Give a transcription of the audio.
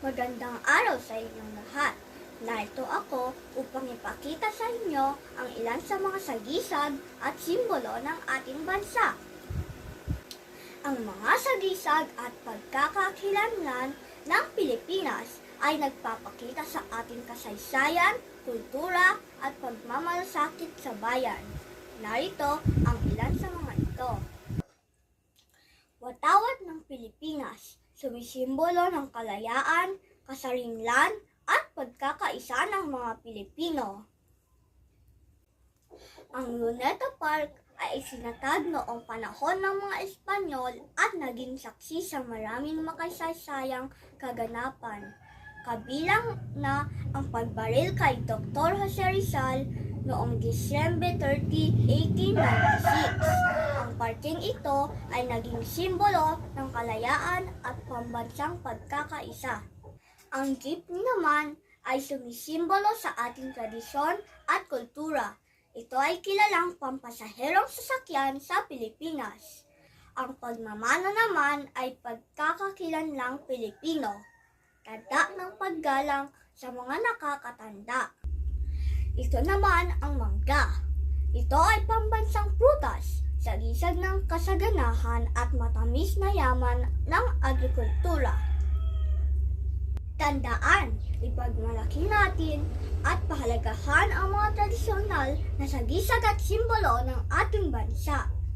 Magandang araw sa inyong lahat. Narito ako upang ipakita sa inyo ang ilan sa mga sagisag at simbolo ng ating bansa. Ang mga sagisag at pagkakakilanlan ng Pilipinas ay nagpapakita sa ating kasaysayan, kultura at pagmamalasakit sa bayan. Narito ang ilan sa mga ito. Watawat ng Pilipinas, sumisimbolo ng kalayaan, kasarinlan, at pagkakaisa ng mga Pilipino. Ang Luneta Park ay isinatag noong panahon ng mga Espanyol at naging saksi sa maraming makasaysayang kaganapan. Kabilang na ang pagbaril kay Dr. Jose Rizal noong Disyembre 30, 1896. Parking ito ay naging simbolo ng kalayaan at pambansang pagkakaisa. Ang jeepney naman ay sumisimbolo sa ating tradisyon at kultura. Ito ay kilalang pampasaherong sasakyan sa Pilipinas. Ang pagmamano naman ay pagkakakilanlang Pilipino. Tanda ng paggalang sa mga nakakatanda. Ito naman ang mangga. Ito ay pambansang prutas, sagisag ng kasaganahan at matamis na yaman ng agrikultura. Tandaan, ipagmalaki natin at pahalagahan ang mga tradisyonal na sagisag at simbolo ng ating bansa.